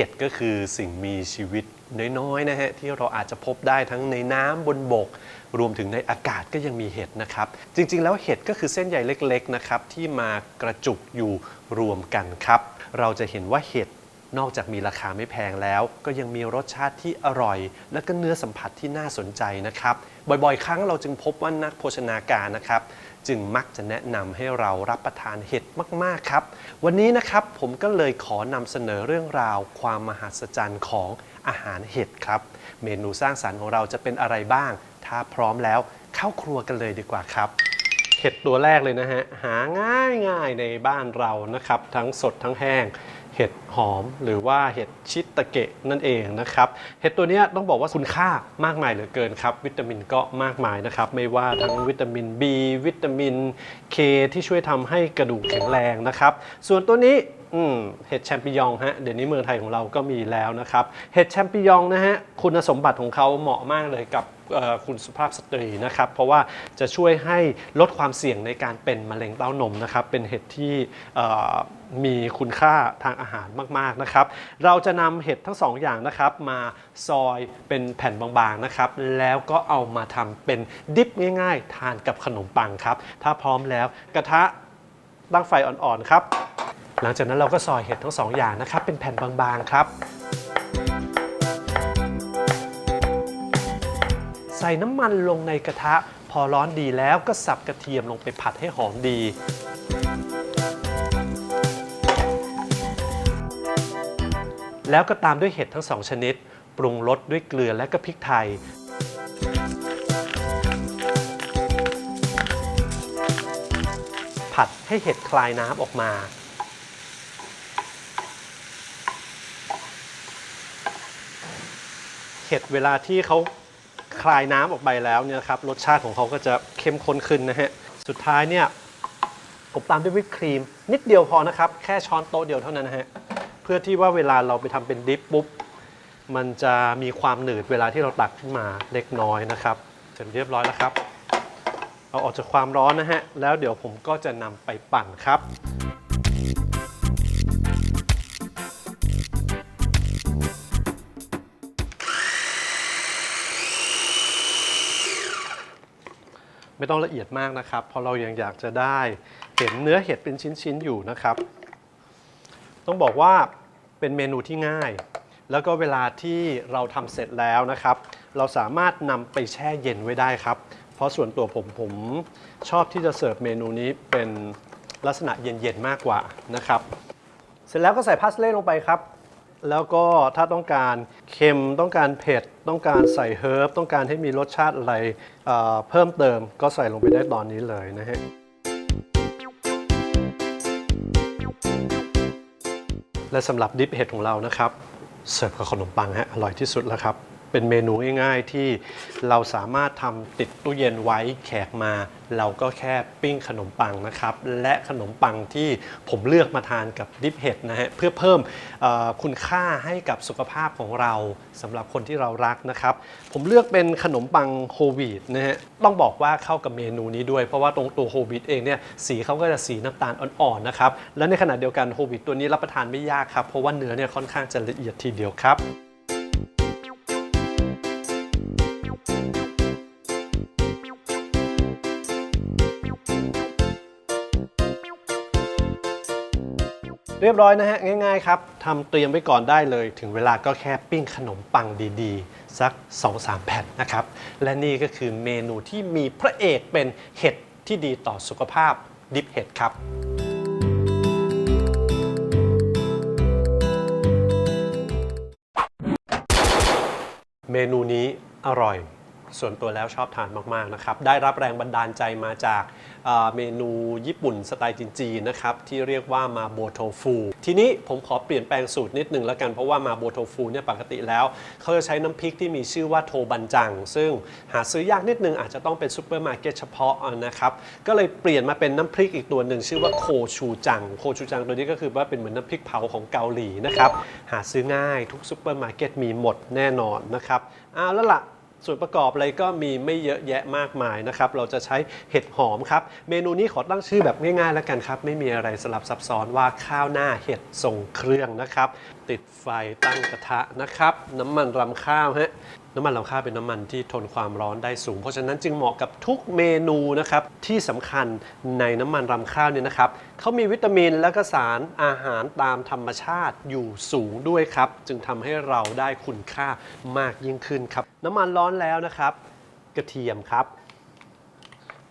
เห็ดก็คือสิ่งมีชีวิตน้อยๆนะฮะที่เราอาจจะพบได้ทั้งในน้ำบนบก รวมถึงในอากาศก็ยังมีเห็ดนะครับ จริงๆ แล้วเห็ดก็คือเส้นใยเล็กๆนะครับที่มากระจุกอยู่รวมกันครับ เราจะเห็นว่าเห็ดนอกจากมีราคาไม่แพงแล้ว ก็ยังมีรสชาติที่อร่อย และก็เนื้อสัมผัสที่น่าสนใจนะครับ บ่อยๆ ครั้งเราจึงพบว่านักโภชนาการนะครับ จึงมักจะแนะนำให้เรารับประทานเห็ดมากๆครับ วันนี้นะครับผมก็เลยขอนำเสนอเรื่องราว ความมหัศจรรย์ของอาหารเห็ดครับ เมนูสร้างสรรค์ของเราจะเป็นอะไรบ้าง ถ้าพร้อมแล้วเข้าครัวกันเลยดีกว่าครับ เห็ดตัวแรกเลยนะฮะ หาง่ายง่ายในบ้านเรานะครับ ทั้งสดทั้งแห้ง เห็ดหอมหรือว่าเห็ดชิตะเกะนั่นเองนะครับ เห็ดตัวเนี้ยต้องบอกว่าคุณค่ามากมายเหลือเกินครับ วิตามินก็มากมายนะครับ ไม่ว่าทั้งวิตามิน B วิตามิน K ที่ช่วยทำให้กระดูกแข็งแรงนะครับ ส่วนตัวนี้เห็ดแชมปิญองฮะเดี๋ยวนี้เมืองไทยของเราก็มีแล้วนะครับ เห็ดแชมปิญองนะฮะคุณสมบัติของเขาเหมาะมากเลยกับ คุณสุภาพสตรีนะครับ เพราะว่าจะช่วยให้ลดความเสี่ยงในการเป็นมะเร็งเต้านมนะครับ เป็นเห็ดที่มีคุณค่าทางอาหารมากๆนะครับ เราจะนำเห็ดทั้งสองอย่างนะครับมาซอยเป็นแผ่นบางๆนะครับ แล้วก็เอามาทำเป็นดิปง่าย ๆ ทานกับขนมปังครับ ถ้าพร้อมแล้วกระทะตั้งไฟอ่อนๆครับ หลังจากนั้นเราก็ซอยเห็ดทั้งสองอย่างนะครับ เป็นแผ่นบางๆครับ ใส่น้ำมันลงในกระทะ พอร้อนดีแล้วก็สับกระเทียมลงไปผัดให้หอมดี แล้วก็ตามด้วยเห็ดทั้งสองชนิด ปรุงรสด้วยเกลือและก็พริกไทยผัดให้เห็ดคลายน้ำออกมา เห็ดเวลาที่เขา คลายน้ำออกไปแล้วเนี่ยครับรสชาติของเขาก็จะเข้มข้นขึ้นนะฮะสุดท้ายเนี่ยผมตามด้วยวิปครีม นิดเดียวพอนะครับ แค่ช้อนโต๊ะเดียวเท่านั้นนะฮะเพื่อที่ว่าเวลาเราไปทำเป็นดิปปุ๊บมันจะมีความหนืดเวลาที่เราตักขึ้นมาเล็กน้อยนะครับ เสร็จเรียบร้อยแล้วครับ เอาออกจากความร้อนนะฮะแล้วเดี๋ยวผมก็จะนำไปปั่นครับ ไม่ต้องละเอียดมากนะครับ เพราะเรายังอยากจะได้เห็นเนื้อเห็ดเป็นชิ้นๆอยู่นะครับ ต้องบอกว่าเป็นเมนูที่ง่าย แล้วก็เวลาที่เราทำเสร็จแล้วนะครับ เราสามารถนำไปแช่เย็นไว้ได้ครับ เพราะส่วนตัวผมผมชอบที่จะเสิร์ฟเมนูนี้เป็นลักษณะเย็นๆมากกว่านะครับ เสร็จแล้วก็ใส่พาสเล่ลงไปครับ แล้วก็ถ้าต้องการเค็มต้องการเผ็ด ต้องการใส่เฮิร์บต้องการให้มีรสชาติอะไรเเพิ่มเติมก็ใส่ลงไปได้ตอนนี้เลยนะฮะและสำหรับดิปเห็ดของเรานะครับ เสิร์ฟกับขนมปังฮะอร่อยที่สุดแล้วครับ เป็นเมนูง่ายๆที่เราสามารถทำติดตู้เย็นไว้แขกมา เราก็แค่ปิ้งขนมปังนะครับ และขนมปังที่ผมเลือกมาทานกับดิปเห็ดนะฮะเพื่อเพิ่มคุณค่าให้กับสุขภาพของเราสำหรับคนที่เรารักนะครับ ผมเลือกเป็นขนมปังโฮวีตนะฮะต้องบอกว่าเข้ากับเมนูนี้ด้วย เพราะว่าตรงตัวโฮวีตเองเนี่ยสีเขาก็จะสีน้ำตาลอ่อนๆนะครับและในขณะเดียวกันโฮวีตตัวนี้รับประทานไม่ยากครับเพราะว่าเนื้อเนี่ยค่อนข้างจะละเอียดทีเดียวครับ เรียบร้อยนะฮะ ง่ายๆครับทำเตรียมไว้ก่อนได้เลย ถึงเวลาก็แค่ปิ้งขนมปังดีๆ สัก 2-3 แผ่นนะครับ และนี่ก็คือเมนูที่มีพระเอกเป็นเห็ดที่ดีต่อสุขภาพดิบเห็ดครับเมนูนี้อร่อย ส่วนตัวแล้วชอบทานมาก ๆ นะครับ ได้รับแรงบันดาลใจมาจาก เมนูญี่ปุ่นสไตล์จีนๆนะครับที่เรียกว่ามาโบโทฟู ทีนี้ผมขอเปลี่ยนแปลงสูตรนิดนึงแล้วกันเพราะว่ามาโบโทฟูเนี่ยปกติแล้ว เขาจะใช้น้ำพริกที่มีชื่อว่าโทบันจัง ซึ่งหาซื้อยากนิดนึงอาจจะต้องเป็นซูเปอร์มาร์เก็ตเฉพาะนะครับก็เลยเปลี่ยนมาเป็นน้ำพริกอีกตัวหนึ่งชื่อว่าโคชูจังโคชูจังตัวนี้ก็คือว่าเป็นเหมือนน้ำพริกเผาของเกาหลีนะครับหาซื้อง่ายทุกซูเปอร์มาร์เก็ตมีหมดแน่นอนนะครับเอาแล้วล่ะ ส่วนประกอบอะไรก็มีไม่เยอะแยะมากมายนะครับ เราจะใช้เห็ดหอมครับ เมนูนี้ขอตั้งชื่อแบบง่ายๆแล้วกันครับ ไม่มีอะไรสลับซับซ้อนว่าข้าวหน้าเห็ดทรงเครื่องนะครับ ติดไฟตั้งกระทะนะครับ น้ำมันรำข้าวฮะ น้ำมันรำข้าวเป็นน้ำมันที่ทนความร้อนได้สูง เพราะฉะนั้นจึงเหมาะกับทุกเมนูนะครับที่สำคัญในน้ำมันรำข้าวเนี่ยนะครับเขามีวิตามินและก็สารอาหารตามธรรมชาติอยู่สูงด้วยครับ จึงทำให้เราได้คุณค่ามากยิ่งขึ้นครับ น้ำมันร้อนแล้วนะครับ กระเทียมครับ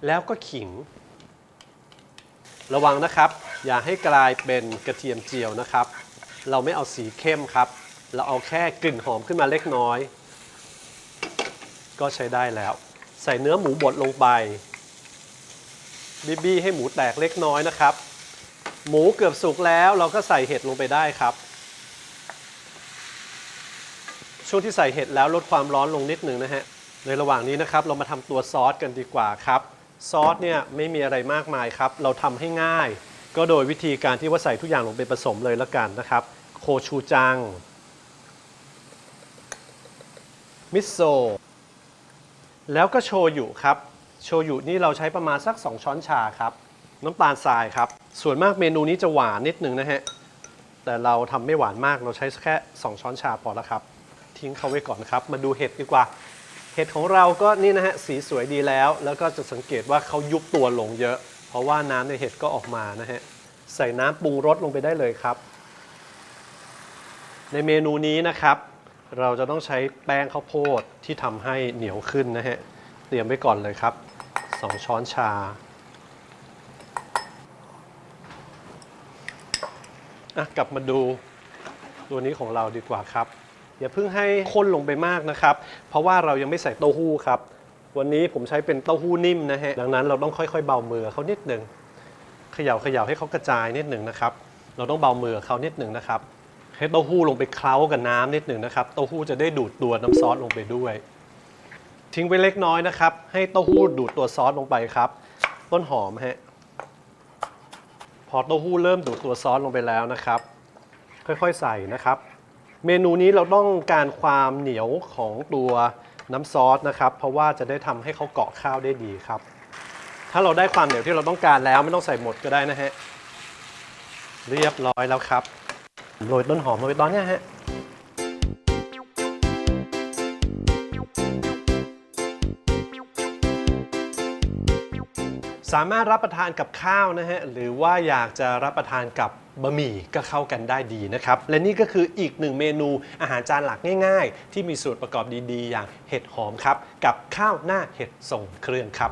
แล้วก็ขิง ระวังนะครับ อย่าให้กลายเป็นกระเทียมเจียวนะครับ เราไม่เอาสีเข้มครับ เราเอาแค่กลิ่นหอมขึ้นมาเล็กน้อย ก็ใช้ได้แล้ว ใส่เนื้อหมูบดลงไปบีบี้ให้หมูแตกเล็กน้อยนะครับ หมูเกือบสุกแล้วเราก็ใส่เห็ดลงไปได้ครับ ช่วงที่ใส่เห็ดแล้วลดความร้อนลงนิดหนึ่งนะฮะในระหว่างนี้นะครับ เรามาทำตัวซอสกันดีกว่าครับ ซอสเนี่ยไม่มีอะไรมากมายครับ เราทำให้ง่าย ก็โดยวิธีการที่ว่าใส่ทุกอย่างลงไปผสมเลยแล้วกันนะครับ โคชูจัง มิโซะ แล้วก็โชยุครับ โชยุนี่เราใช้ประมาณสัก 2 ช้อนชาครับ น้ำตาลทรายครับ ส่วนมากเมนูนี้จะหวานนิดนึงนะฮะ แต่เราทำไม่หวานมาก เราใช้แค่ 2 ช้อนชาพอแล้วครับ ทิ้งเขาไว้ก่อนครับ มาดูเห็ดดีกว่า เห็ดของเราก็นี่นะฮะสีสวยดีแล้ว แล้วก็จะสังเกตว่าเขายุบตัวลงเยอะ เพราะว่าน้ำในเห็ดก็ออกมานะฮะ ใส่น้ำปรุงรสลงไปได้เลยครับ ในเมนูนี้นะครับ เราจะต้องใช้แป้งข้าวโพดที่ทำให้เหนียวขึ้นนะฮะ เตรียมไว้ก่อนเลยครับ 2 ช้อนชาอะกลับมาดูตัวนี้ของเราดีกว่าครับ อย่าเพิ่งให้ข้นลงไปมากนะครับ เพราะว่าเรายังไม่ใส่เต้าหู้ครับ วันนี้ผมใช้เป็นเต้าหู้นิ่มนะฮะ ดังนั้นเราต้องค่อยๆเบามือเขานิดหนึ่งเขย่าเขย่าให้เขากระจายนิดหนึ่งนะครับ เราต้องเบามือเขานิดหนึ่งนะครับ ให้เต้าหู้ลงไปเคล้ากับน้ำนิดหนึ่งนะครับ เต้าหู้จะได้ดูดตัวน้ำซอสลงไปด้วย ทิ้งไว้เล็กน้อยนะครับ ให้เต้าหู้ดูดตัวซอสลงไปครับ ต้นหอมฮะ พอเต้าหู้เริ่มดูดตัวซอสลงไปแล้วนะครับ ค่อยๆใส่นะครับ เมนูนี้เราต้องการความเหนียวของตัวน้ำซอสนะครับ เพราะว่าจะได้ทำให้เขาเกาะข้าวได้ดีครับ ถ้าเราได้ความเหนียวที่เราต้องการแล้วไม่ต้องใส่หมดก็ได้นะฮะ เรียบร้อยแล้วครับ โรยต้นหอมลงไปตอนนี้ฮะสามารถรับประทานกับข้าวนะฮะหรือว่าอยากจะรับประทานกับบะหมี่ก็เข้ากันได้ดีนะครับ และนี่ก็คืออีกหนึ่งเมนูอาหารจานหลักง่าย ๆ ที่มีส่วนประกอบดีๆ อย่างเห็ดหอมครับ กับข้าวหน้าเห็ดส่งเครื่องครับ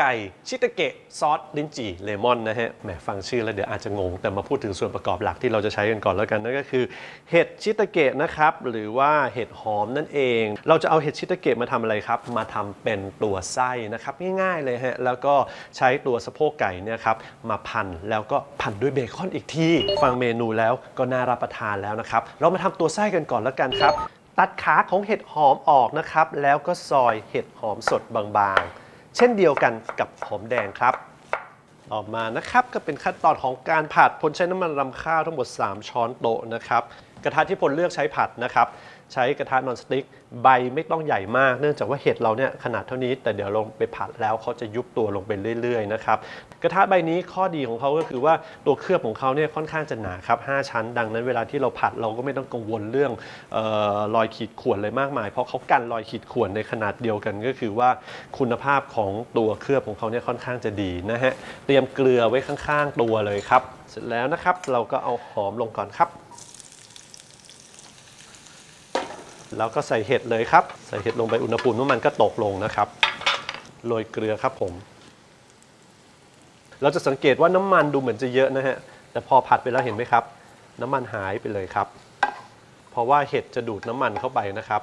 ไก่ชิตาเกะซอสลิ้นจี่เลมอนนะฮะแหมฟังชื่อแล้วเดี๋ยวอาจจะงง แต่มาพูดถึงส่วนประกอบหลักที่เราจะใช้กันก่อนแล้วกันนั่นก็คือเห็ดชิตาเกะนะครับหรือว่าเห็ดหอมนั่นเอง เราจะเอาเห็ดชิตาเกะมาทำอะไรครับ มาทำเป็นตัวไส้นะครับง่ายๆเลยฮะแล้วก็ใช้ตัวสะโพกไก่เนี่ยครับมาพันแล้วก็พันด้วยเบคอนอีกทีฟังเมนูแล้วก็น่ารับประทานแล้วนะครับเรามาทำตัวไส้กันก่อนแล้วกันครับ ตัดขาของเห็ดหอมออกนะครับ แล้วก็ซอยเห็ดหอมสดบางๆ เช่นเดียวกันกับหอมแดงครับ ต่อมานะครับก็เป็นขั้นตอนของการผัดพลใช้น้ำมันรำข้าวทั้งหมด 3 ช้อนโต๊ะนะครับกระทะที่พลเลือกใช้ผัดนะครับ ใช้กระทะนอนสติ๊กใบไม่ต้องใหญ่มากเนื่องจากว่าเห็ดเราเนี่ยขนาดเท่านี้ แต่เดี๋ยวลงไปผัดแล้วเขาจะยุบตัวลงไปเรื่อยๆนะครับกระทะใบนี้ข้อดีของเขาก็คือว่าตัวเคลือบของเขาเนี่ยค่อนข้างจะหนาครับ5ชั้น ดังนั้นเวลาที่เราผัดเราก็ไม่ต้องกังวลเรื่องออรอยขีดข่วนเลยมากมาย เพราะเขากันรอยขีดข่วนในขนาดเดียวกันก็คือว่าคุณภาพของตัวเคลือบของเขาเนี่ยค่อนข้างจะดีนะฮะเตรียมเกลือไว้ข้างๆตัวเลยครับ เสร็จแล้วนะครับเราก็เอาหอมลงก่อนครับ แล้วก็ใส่เห็ดเลยครับ ใส่เห็ดลงไปอุณหภูมิน้ำมันก็ตกลงนะครับ โรยเกลือครับผม เราจะสังเกตว่าน้ำมันดูเหมือนจะเยอะนะฮะ แต่พอผัดไปแล้วเห็นไหมครับ น้ำมันหายไปเลยครับ เพราะว่าเห็ดจะดูดน้ำมันเข้าไปนะครับ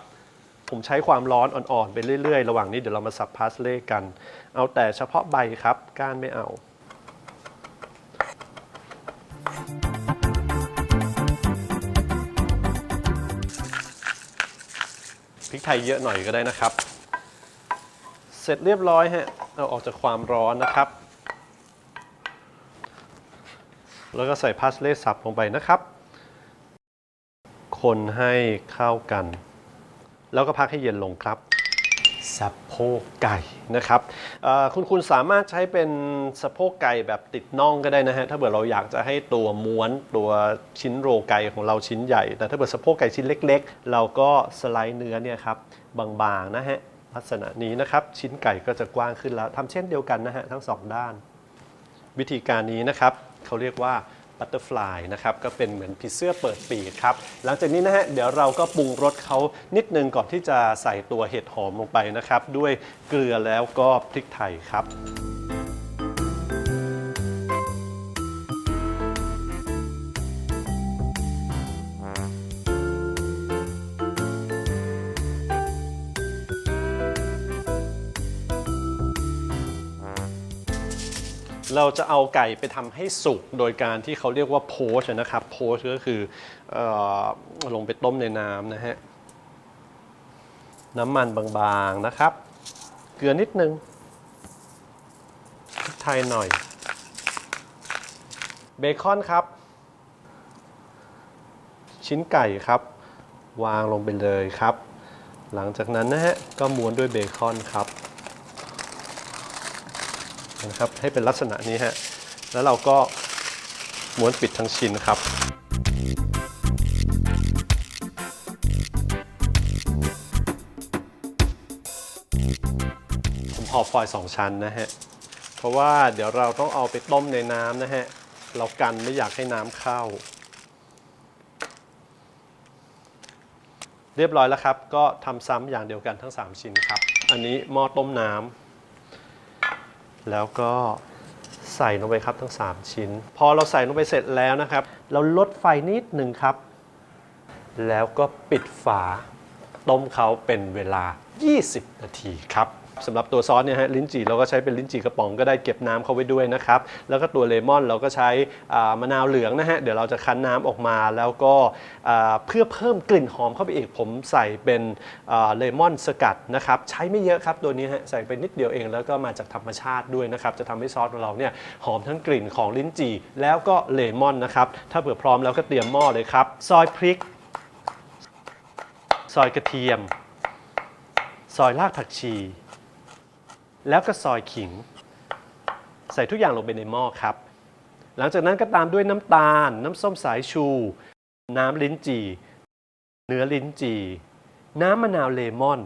ผมใช้ความร้อนอ่อนๆไปเรื่อยๆ ระหว่างนี้เดี๋ยวเรามาสับพาสเล่กัน เอาแต่เฉพาะใบครับ ก้านไม่เอา พริกไทยเยอะหน่อยก็ได้นะครับ เสร็จเรียบร้อยฮะเอาออกจากความร้อนนะครับ แล้วก็ใส่พาสเล่สับลงไปนะครับ คนให้เข้ากัน แล้วก็พักให้เย็นลงครับ สะโพกไก่นะครับคุณคุณสามารถใช้เป็นสะโพกไก่แบบติดน่องก็ได้นะฮะถ้าเกิดเราอยากจะให้ตัวม้วนตัวชิ้นโรไก่ของเราชิ้นใหญ่ แต่ถ้าเกิดสะโพกไก่ชิ้นเล็ก ๆ เราก็สไลด์เนื้อเนี่ยครับบางๆนะฮะลักษณะนี้นะครับชิ้นไก่ก็จะกว้างขึ้นแล้วทำเช่นเดียวกันนะฮะทั้งสองด้าน วิธีการนี้นะครับเขาเรียกว่า บัตเตอร์ฟลายนะครับก็เป็นเหมือนผีเสื้อเปิดปีกครับ หลังจากนี้นะฮะเดี๋ยวเราก็ปรุงรสเขานิดนึงก่อนที่จะใส่ตัวเห็ดหอมลงไปนะครับ ด้วยเกลือแล้วก็พริกไทยครับ จะเอาไก่ไปทำให้สุกโดยการที่เขาเรียกว่าโพชนะครับโพชก็คือออลงไปต้มในน้ำนะฮะน้ำมันบางๆนะครับ เกลือนิดนึงพริกไทยหน่อยเบคอนครับ ชิ้นไก่ครับ วางลงไปเลยครับ หลังจากนั้นนะฮะก็ม้วนด้วยเบคอนครับ นะครับ ให้เป็นลักษณะนี้ฮะ แล้วเราก็ม้วนปิดทั้งชิ้นครับ ผมห่อฟอยล์สองชั้นนะฮะ เพราะว่าเดี๋ยวเราต้องเอาไปต้มในน้ำนะฮะ เรากันไม่อยากให้น้ำเข้า เรียบร้อยแล้วครับ ก็ทำซ้ำอย่างเดียวกันทั้ง 3 ชิ้นครับ อันนี้หม้อต้มน้ำ แล้วก็ใส่ลงไปครับทั้ง 3 ชิ้น พอเราใส่ลงไปเสร็จแล้วนะครับ เราลดไฟนิดหนึ่งครับ แล้วก็ปิดฝา ต้มเขาเป็นเวลา 20 นาทีครับ สำหรับตัวซอสเนี่ยฮะลิ้นจี่เราก็ใช้เป็นลิ้นจี่กระป๋องก็ได้เก็บน้ำเขาไว้ด้วยนะครับ แล้วก็ตัวเลมอนเราก็ใช้อ่ามะนาวเหลืองนะฮะเดี๋ยวเราจะคั้นน้ำออกมา แล้วก็อ่าเพื่อเพิ่มกลิ่นหอมเข้าไปอีกผมใส่เป็นอ่าเลมอนสกัดนะครับใช้ไม่เยอะครับตัวนี้ฮะใส่ไปนิดเดียวเองแล้วก็มาจากธรรมชาติด้วยนะครับจะทำให้ซอสของเราเนี่ยหอมทั้งกลิ่นของลิ้นจี่แล้วก็เลมอนนะครับถ้าเผื่อพร้อมแล้วก็เตรียมหม้อเลยครับซอยพริก ซอยกระเทียม ซอยรากผักชี แล้วก็ซอยขิง ใส่ทุกอย่างลงไปในหม้อครับ หลังจากนั้นก็ตามด้วยน้ำตาล น้ำส้มสายชู น้ำลิ้นจี่ เนื้อลิ้นจี่ น้ำมะนาวเลมอน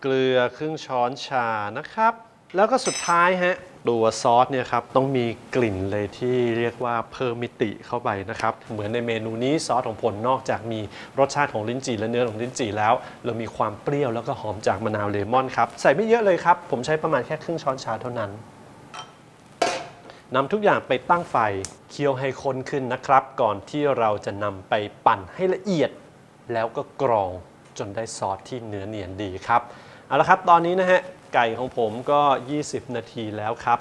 เกลือครึ่งช้อนชานะครับ แล้วก็สุดท้ายฮะ ตัวซอสเนี่ยครับต้องมีกลิ่นเลยที่เรียกว่าเพิ่มมิติเข้าไปนะครับ เหมือนในเมนูนี้ซอสของผลนอกจากมีรสชาติของลิ้นจี่และเนื้อของลิ้นจี่แล้ว เรามีความเปรี้ยวแล้วก็หอมจากมะนาวเลมอนครับใส่ไม่เยอะเลยครับ ผมใช้ประมาณแค่ครึ่งช้อนชาเท่านั้นนำทุกอย่างไปตั้งไฟเคี่ยวให้ข้นขึ้นนะครับ ก่อนที่เราจะนำไปปั่นให้ละเอียด แล้วก็กรองจนได้ซอสที่เนื้อเนียนดีครับเอาละครับตอนนี้นะฮะ ไก่ของผมก็ 20 นาทีแล้วครับ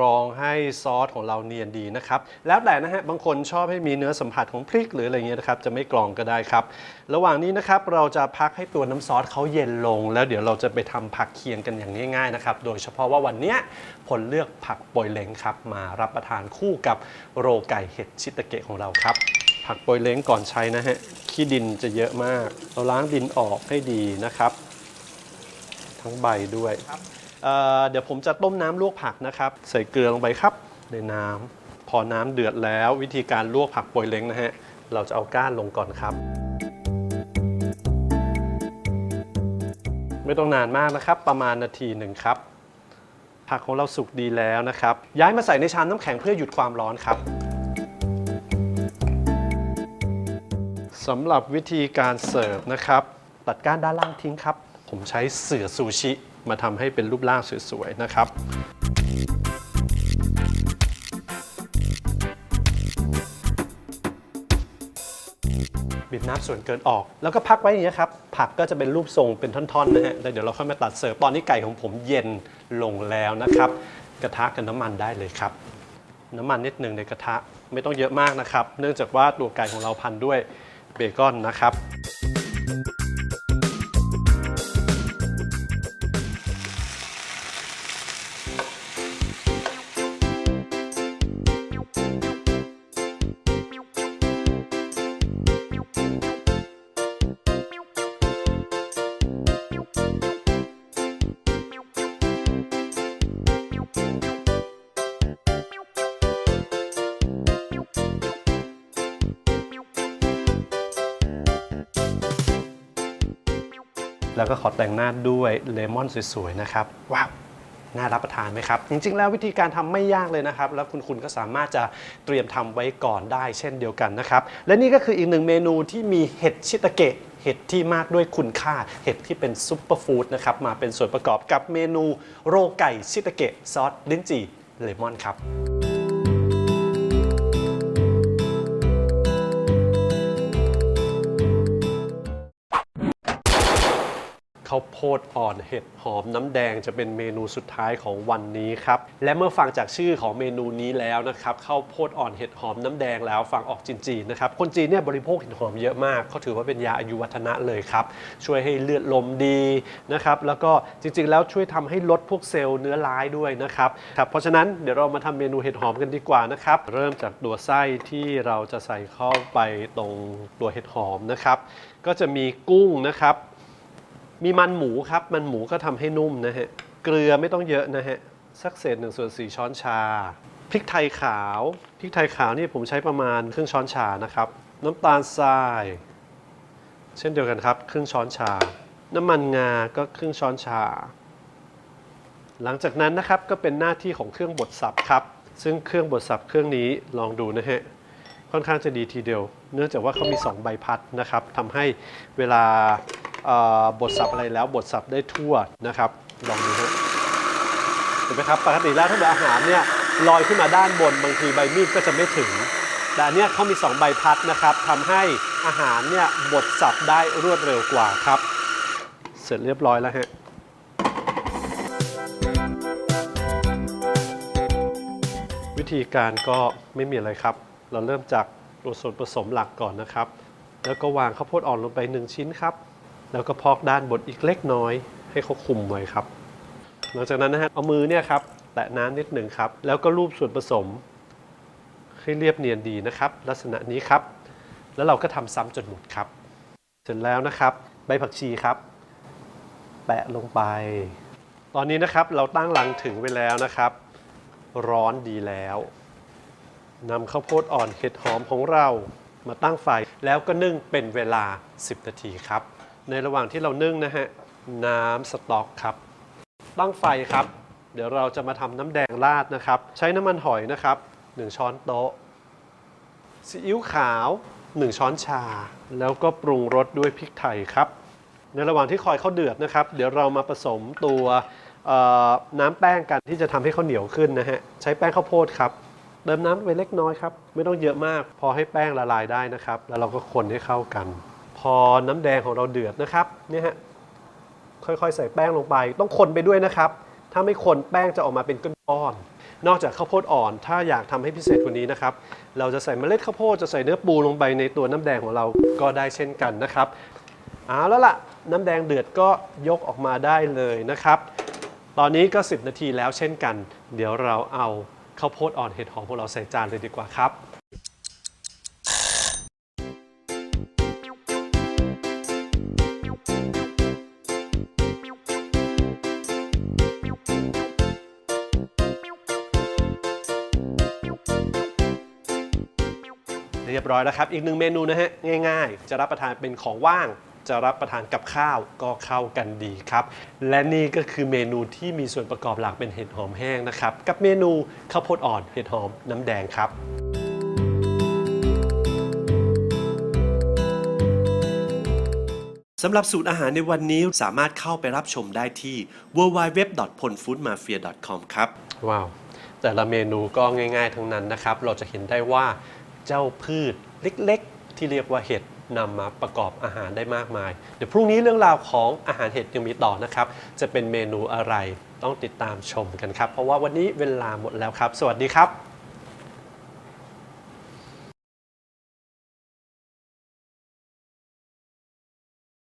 รองให้ซอสของเราเนียนดีนะครับ แล้วแต่นะฮะบางคนชอบให้มีเนื้อสัมผัสของพริกหรืออะไรเงี้ยนะครับจะไม่กรองก็ได้ครับ ระหว่างนี้นะครับเราจะพักให้ตัวน้ำซอสเขาเย็นลง แล้วเดี๋ยวเราจะไปทำผักเคียงกันอย่างง่ายๆนะครับโดยเฉพาะว่าวันเนี้ยผลเลือกผักโปยเล้งครับ มารับประทานคู่กับโรไก่เห็ดชิตาเกะของเราครับ ผักโปยเล้งก่อนใช้นะฮะขี้ดินจะเยอะมาก เราล้างดินออกให้ดีนะครับ ทั้งใบด้วย เเดี๋ยวผมจะต้มน้ำลวกผักนะครับ ใส่เกลือลงไปครับ ในน้ำพอน้ำเดือดแล้ว วิธีการลวกผักโปยเล้งนะฮะเราจะเอาก้านลงก่อนครับ ไม่ต้องนานมากนะครับ ประมาณนาทีหนึ่งครับ ผักของเราสุกดีแล้วนะครับ ย้ายมาใส่ในชามน้ำแข็งเพื่อหยุดความร้อนครับสำหรับวิธีการเสิร์ฟนะครับ ตัดก้านด้านล่างทิ้งครับ ผมใช้เสือซูชิ มาทำให้เป็นรูปร่างสวยๆนะครับบีบน้ำส่วนเกินออก แล้วก็พักไว้อย่างนี้ยครับ ผักก็จะเป็นรูปทรงเป็นท่อนๆนะฮะแล้วเดี๋ยวเราค่อยมาตัดเสิร์ฟตอนนี้ไก่ของผมเย็นลงแล้วนะครับ กระทะกับน้ำมันได้เลยครับ น้ำมันนิดหนึ่งในกระทะไม่ต้องเยอะมากนะครับ เนื่องจากว่าตัวไก่ของเราพันด้วยเบคอนนะครับ แล้วก็ขอแต่งหน้าด้วยเลมอนสวยๆนะครับว้าวน่ารับประทานไหมครับ จริงๆ แล้ววิธีการทำไม่ยากเลยนะครับ แล้วคุณคุณก็สามารถจะเตรียมทำไว้ก่อนได้เช่นเดียวกันนะครับ และนี่ก็คืออีกหนึ่งเมนูที่มีเห็ดชิตาเกะเห็ดที่มากด้วยคุณค่า เห็ดที่เป็นซุปเปอร์ฟู้ดนะครับ มาเป็นส่วนประกอบกับเมนูโรไก่ชิตาเกะซอสลิ้นจี่เลมอนครับาวโพดอ่อนเห็ดหอมน้ำแดงจะเป็นเมนูสุดท้ายของวันนี้ครับ และเมื่อฟังจากชื่อของเมนูนี้แล้วนะครับข้าวโพดอ่อนเห็ดหอมน้ำแดงแล้วฟังออกจีนๆนะครับคนจีนเนี่ยบริโภคเห็ดหอมเยอะมากเขาถือว่าเป็นยาอายุวัฒนะเลยครับ ช่วยให้เลือดลมดีนะครับแล้วก็จริงๆ แล้วช่วยทำให้ลดพวกเซลล์เนื้อร้ายด้วยนะครับครับเพราะฉะนั้นเดี๋ยวเรามาทำเมนูเห็ดหอมกันดีกว่านะครับเริ่มจากตัวไส้ที่เราจะใส่เข้าไปตรงตัวเห็ดหอมนะครับก็จะมีกุ้งนะครับ มีมันหมูครับ มันหมูก็ทำให้นุ่มนะฮะ เกลือไม่ต้องเยอะนะฮะ สักเศษหนึ่งส่วนสี่ช้อนชา พริกไทยขาว พริกไทยขาวนี่ผมใช้ประมาณครึ่งช้อนชานะครับ น้ำตาลทราย เช่นเดียวกันครับ ครึ่งช้อนชา น้ำมันงา ก็ครึ่งช้อนชา หลังจากนั้นนะครับก็เป็นหน้าที่ของเครื่องบดสับครับ ซึ่งเครื่องบดสับเครื่องนี้ลองดูนะฮะค่อนข้างจะดีทีเดียว เนื่องจากว่าเขามี 2 ใบพัดนะครับทำให้เวลา บดสับอะไรแล้วบดสับได้ทั่วนะครับ ลองดูฮะเห็นไหมครับปกติแล้วถ้าเกิดอาหารเนี่ยลอยขึ้นมาด้านบนบางทีใบมีดก็จะไม่ถึง แต่อันเนี้ยเขามี 2 ใบพัดนะครับทำให้อาหารเนี่ยบดสับได้รวดเร็วกว่าครับ เสร็จเรียบร้อยแล้วฮะวิธีการก็ไม่มีอะไรครับ เราเริ่มจากตัวส่วนผสมหลักก่อนนะครับ แล้วก็วางข้าวโพดอ่อนลงไป 1 ชิ้นครับ แล้วก็พอกด้านบนอีกเล็กน้อย ให้เขาคุมไว้ครับ หลังจากนั้นนะฮะเอามือเนี่ยครับแตะน้ำนิดหนึ่งครับ แล้วก็รูปส่วนผสม ให้เรียบเนียนดีนะครับ ลักษณะนี้ครับ แล้วเราก็ทำซ้ำจนหมดครับ เสร็จแล้วนะครับ ใบผักชีครับ แปะลงไป ตอนนี้นะครับเราตั้งรังถึงไว้แล้วนะครับ ร้อนดีแล้วนำข้าวโพดอ่อนเห็ดหอมของเรามาตั้งไฟแล้วก็นึ่งเป็นเวลา 10 นาทีครับ ในระหว่างที่เรานึ่งนะฮะ น้ำสต๊อกครับ ตั้งไฟครับ เดี๋ยวเราจะมาทำน้ำแดงราดนะครับ ใช้น้ำมันหอยนะครับ1ช้อนโต๊ะซีอิ๊วขาว 1 ช้อนชา แล้วก็ปรุงรสด้วยพริกไทยครับ ในระหว่างที่คอยเขาเดือดนะครับ เดี๋ยวเรามาผสมตัวน้ำแป้งกันที่จะทำให้ข้าวเหนียวขึ้นนะฮะ ใช้แป้งข้าวโพดครับเติมน้ำไปเล็กน้อยครับ ไม่ต้องเยอะมาก พอให้แป้งละลายได้นะครับ แล้วเราก็คนให้เข้ากัน พอน้ำแดงของเราเดือดนะครับเนี่ยฮะค่อยๆ ใส่แป้งลงไป ต้องคนไปด้วยนะครับ ถ้าไม่คนแป้งจะออกมาเป็นก้อนๆนอกจากข้าวโพดอ่อน ถ้าอยากทำให้พิเศษกว่านี้นะครับ เราจะใส่เมล็ดข้าวโพดจะใส่เนื้อปูลงไปในตัวน้ำแดงของเราก็ได้เช่นกันนะครับเอาแล้วล่ะน้ำแดงเดือดก็ยกออกมาได้เลยนะครับ ตอนนี้ก็ 10 นาทีแล้วเช่นกัน เดี๋ยวเราเอาข้าวโพดอ่อนเห็ดหอมของเราใส่จานเลยดีกว่าครับ บร้อยแล้วครับ อีกหนึ่งเมนูนะฮะง่ายๆ จะรับประทานเป็นของว่าง จะรับประทานกับข้าวก็เข้ากันดีครับ และนี่ก็คือเมนูที่มีส่วนประกอบหลักเป็นเห็ดหอมแห้งนะครับ กับเมนูข้าวโพดอ่อนเห็ดหอมน้ำแดงครับสำหรับสูตรอาหารในวันนี้สามารถเข้าไปรับชมได้ที่ www.ponfoodmafia.com ครับ ว้าว แต่ละเมนูก็ง่ายๆ ทั้งนั้นนะครับ เราจะเห็นได้ว่า เจ้าพืชเล็กๆ ที่เรียกว่าเห็ดนำมาประกอบอาหารได้มากมาย เดี๋ยวพรุ่งนี้เรื่องราวของอาหารเห็ดยังมีต่อนะครับ จะเป็นเมนูอะไรต้องติดตามชมกันครับ เพราะว่าวันนี้เวลาหมดแล้วครับ สวัสดีครับ